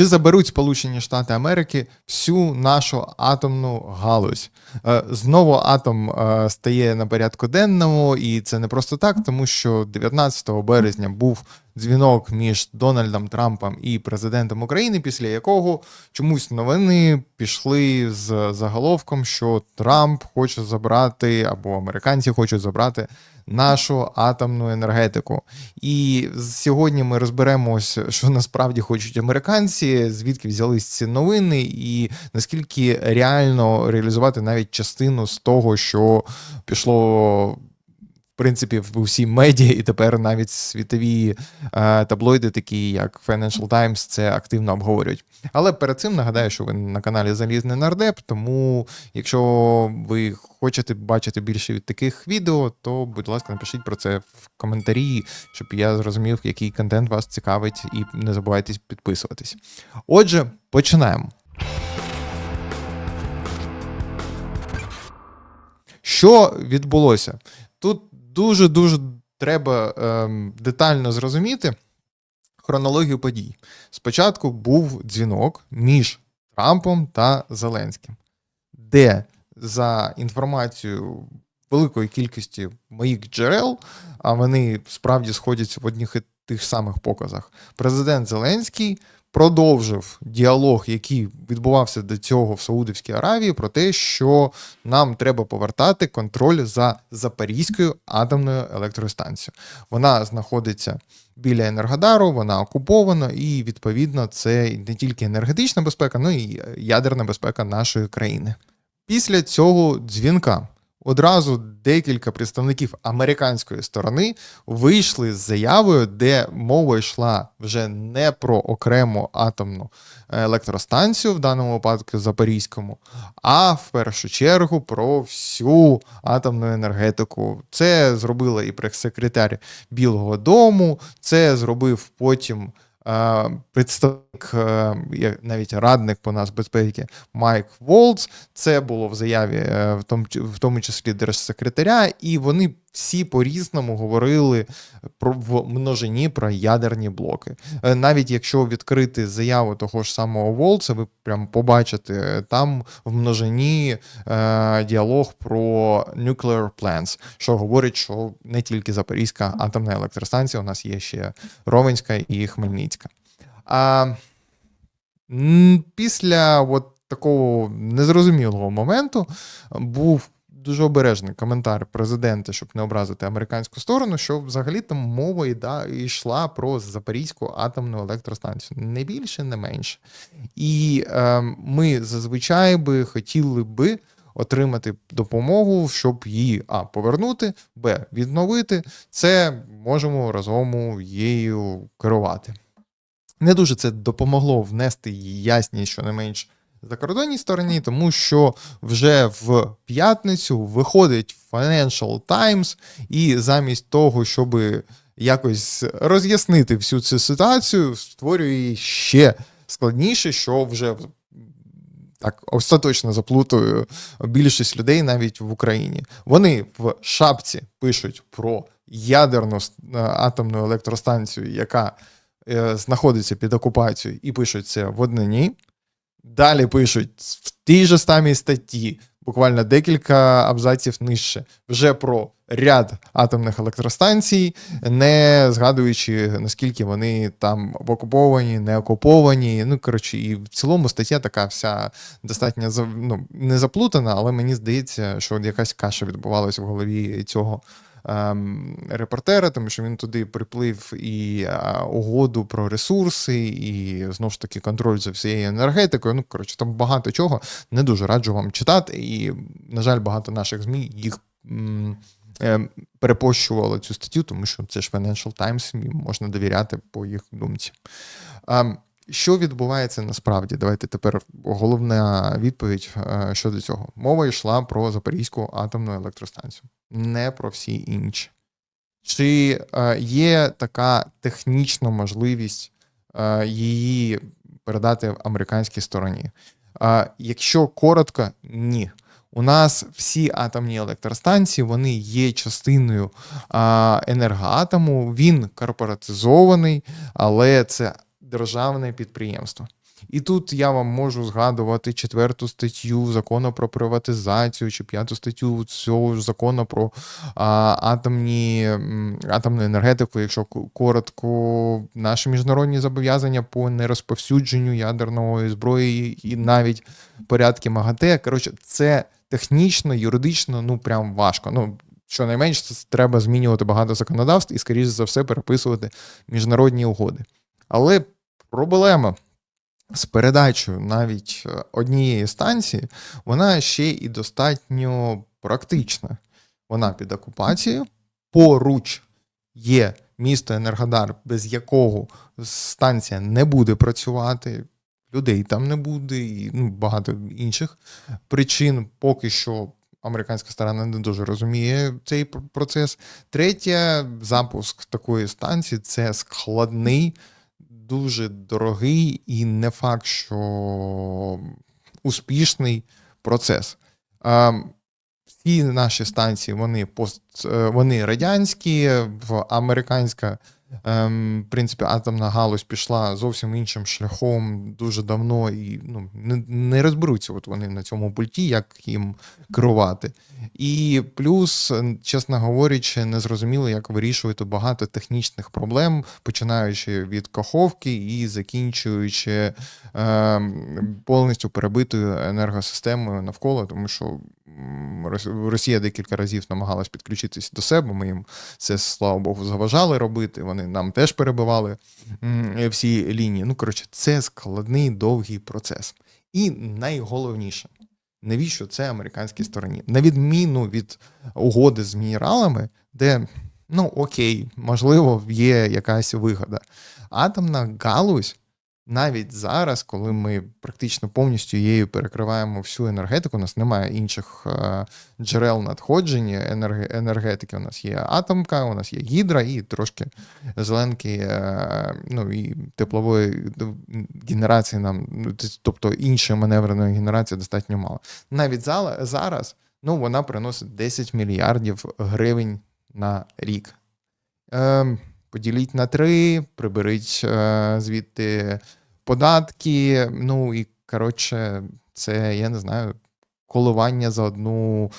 Чи заберуть Сполучені Штати Америки всю нашу атомну галузь? Е, Знову атом е, стає на порядку денному, і це не просто так, тому що 19 березня був дзвінок між Дональдом Трампом і президентом України, після якого чомусь новини пішли з заголовком, що Трамп хоче забрати або американці хочуть забрати нашу атомну енергетику. І сьогодні ми розберемось, що насправді хочуть американці, звідки взялись ці новини, і наскільки реально реалізувати навіть частину з того, що пішло. Принципі, в усі медіа, і тепер навіть світові е, таблоїди, такі як Financial Times, це активно обговорюють. Але перед цим нагадаю, що ви на каналі Залізний Нардеп. Тому, якщо ви хочете бачити більше від таких відео, то будь ласка, напишіть про це в коментарі, щоб я зрозумів, який контент вас цікавить, і не забувайте підписуватись. Отже, починаємо. Що відбулося? Тут дуже дуже треба ем, детально зрозуміти хронологію подій. Спочатку був дзвінок між Трампом та Зеленським, де за інформацією великої кількості моїх джерел, а вони справді сходяться в одних і тих самих показах, президент Зеленський продовжив діалог, який відбувався до цього в Саудівській Аравії, про те, що нам треба повертати контроль за Запорізькою атомною електростанцією. Вона знаходиться біля Енергодару, вона окупована, і відповідно це не тільки енергетична безпека, але й ядерна безпека нашої країни. Після цього дзвінка одразу декілька представників американської сторони вийшли з заявою, де мова йшла вже не про окрему атомну електростанцію, в даному випадку Запорізькому, а в першу чергу про всю атомну енергетику. Це зробила і прес-секретар Білого Дому, це зробив потім. Представник, е, навіть радник по нас безпеки Майк Волц, це було в заяві, е, в тому числі держсекретаря, і вони всі по-різному говорили про в множині про ядерні блоки. Навіть якщо відкрити заяву того ж самого Волца, ви прям побачите там в множині е, діалог про nuclear plants, що говорить, що не тільки Запорізька атомна електростанція, у нас є ще Ровенська і Хмельницька. А після от такого незрозумілого моменту був дуже обережний коментар президента, щоб не образити американську сторону, що взагалі там мова йшла про Запорізьку атомну електростанцію. Не більше, не менше. І е, ми зазвичай би хотіли би. Отримати допомогу, щоб її а повернути, б відновити. Це можемо разом її керувати. Не дуже це допомогло внести ясність, що не менш закордонній стороні, тому що вже в п'ятницю виходить Financial Times, і замість того, щоб якось роз'яснити всю цю ситуацію, створює ще складніше, що вже так остаточно заплутую більшість людей навіть в Україні. Вони в шапці пишуть про ядерну атомну електростанцію, яка е, знаходиться під окупацією, і пишуть це в однині. Далі пишуть в тій же самій статті, буквально декілька абзаців нижче, вже про ряд атомних електростанцій, не згадуючи наскільки вони там окуповані, не окуповані. Ну коротше, і в цілому стаття така вся достатньо ну, не заплутана, але мені здається, що якась каша відбувалася в голові цього. Ем, репортера, тому що він туди приплив і угоду про ресурси, і знову ж таки контроль за всією енергетикою. Ну, коротше, там багато чого. Не дуже раджу вам читати. І, на жаль, багато наших ЗМІ їх. Ем, перепощували цю статтю, тому що це ж Financial Times, і можна довіряти по їх думці. Що відбувається насправді? Давайте тепер головна відповідь е, щодо цього. Мова йшла про Запорізьку атомну електростанцію, не про всі інші. Чи е, є така технічна можливість е, її передати в американській стороні? Якщо коротко, ні. У нас всі атомні електростанції вони є частиною енергоатому, він корпоратизований, але це державне підприємство. І тут я вам можу згадувати четверту статтю закону про приватизацію чи п'яту статтю цього закону про а, атомні, атомну енергетику, якщо коротко, наші міжнародні зобов'язання по нерозповсюдженню ядерної зброї і навіть порядки МАГАТЕ. Коротше, це технічно, юридично, ну прям важко. Ну, щонайменш, це треба змінювати багато законодавств і, скоріш за все, переписувати міжнародні угоди. Але проблема з передачею навіть е, однієї станції, вона ще і достатньо практична. Вона під окупацією, поруч є місто Енергодар, без якого станція не буде працювати, людей там не буде, і ну, багато інших причин. Поки що американська сторона не дуже розуміє цей процес. Третє, запуск такої станції це складний, дуже дорогий і не факт, що успішний процес. Всі наші станції вони пост, е, вони радянські, американська ем, в принципі, атомна галузь пішла зовсім іншим шляхом дуже давно і ну, не, не розберуться от вони на цьому пульті, як їм керувати. І плюс, е, чесно говорячи, не зрозуміло, як вирішувати багато технічних проблем, починаючи від каховки і закінчуючи е, повністю перебитою енергосистемою навколо, тому що Росія декілька разів намагалась підключитись до себе. Ми їм це, слава Богу, заважали робити. Вони нам теж перебивали всі лінії. Ну, коротше, це складний довгий процес. І найголовніше, навіщо це американській стороні? На відміну від угоди з мінералами, де ну окей, можливо, є якась вигода. Атомна галузь. Навіть зараз, коли ми практично повністю її перекриваємо всю енергетику, у нас немає інших е, джерел надходження енергетики. У нас є атомка, у нас є гідра і трошки зеленки, е, ну і теплової генерації нам, ну, тобто іншої маневреної генерації достатньо мало. Навіть зараз ну, вона приносить 10 мільярдів гривень на рік. Е, поділіть на три, приберіть е, звідти податки. Ну і коротше, це я не знаю. Коливання за одну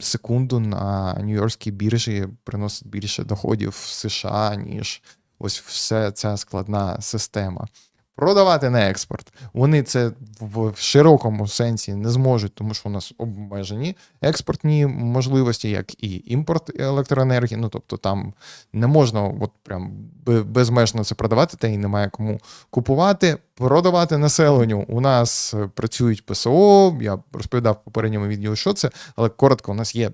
секунду на Нью-Йоркській біржі приносить більше доходів в США, ніж ось вся ця складна система. Продавати на експорт. Вони це в широкому сенсі не зможуть, тому що у нас обмежені експортні можливості, як і імпорт електроенергії. Ну тобто там не можна от прям бе- безмежно це продавати, та й немає кому купувати, продавати населенню. У нас е, працюють ПСО. Я розповідав в попередньому відео, що це, але коротко, у нас є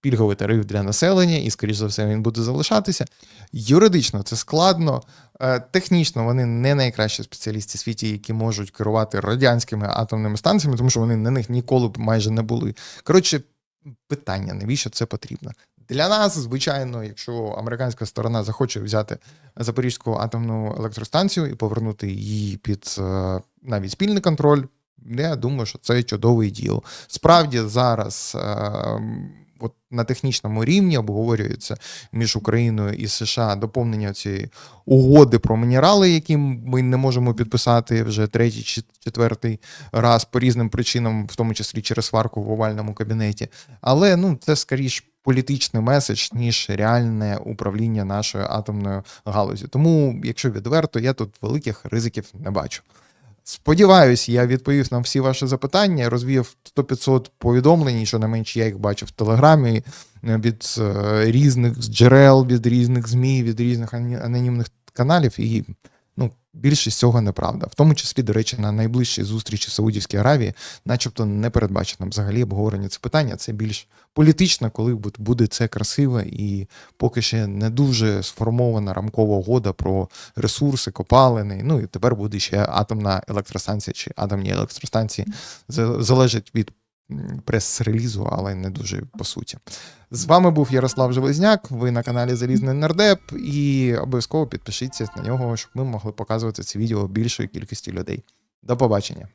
пільговий тариф для населення, і, скоріш за все, він буде залишатися. Юридично це складно. Е, Технічно вони не найкращі спеціалісти в світі, які можуть керувати радянськими атомними станціями, тому що вони на них ніколи б майже не були. Коротше, питання, навіщо це потрібно? Для нас, звичайно, якщо американська сторона захоче взяти Запорізьку атомну електростанцію і повернути її під е, навіть спільний контроль, я думаю, що це чудовий діл. Справді зараз. е, От на технічному рівні обговорюється між Україною і США доповнення цієї угоди про мінерали, які ми не можемо підписати вже третій чи четвертий раз по різним причинам, в тому числі через сварку в овальному кабінеті. Але ну це скоріш політичний меседж, ніж реальне управління нашою атомною галузю. Тому, якщо відверто, я тут великих ризиків не бачу. Сподіваюсь, я відповів на всі ваші запитання, розвів 100-500 повідомлень, що не менше я їх бачив в Телеграмі е, від е, різних джерел, від різних ЗМІ, від різних анонімних каналів, і ну, більшість цього неправда. В тому числі, до речі, на найближчій зустрічі Саудівській Аравії, начебто, не передбачено взагалі обговорення це питання. Це більш політично, коли буде це красиво, і поки ще не дуже сформована рамкова угода про ресурси, копалини. Ну і тепер буде ще атомна електростанція чи атомні електростанції. Залежить від прес-релізу, але не дуже по суті. З вами був Ярослав Железняк. Ви на каналі Залізний Нардеп, і обов'язково підпишіться на нього, щоб ми могли показувати це відео більшої кількості людей. До побачення.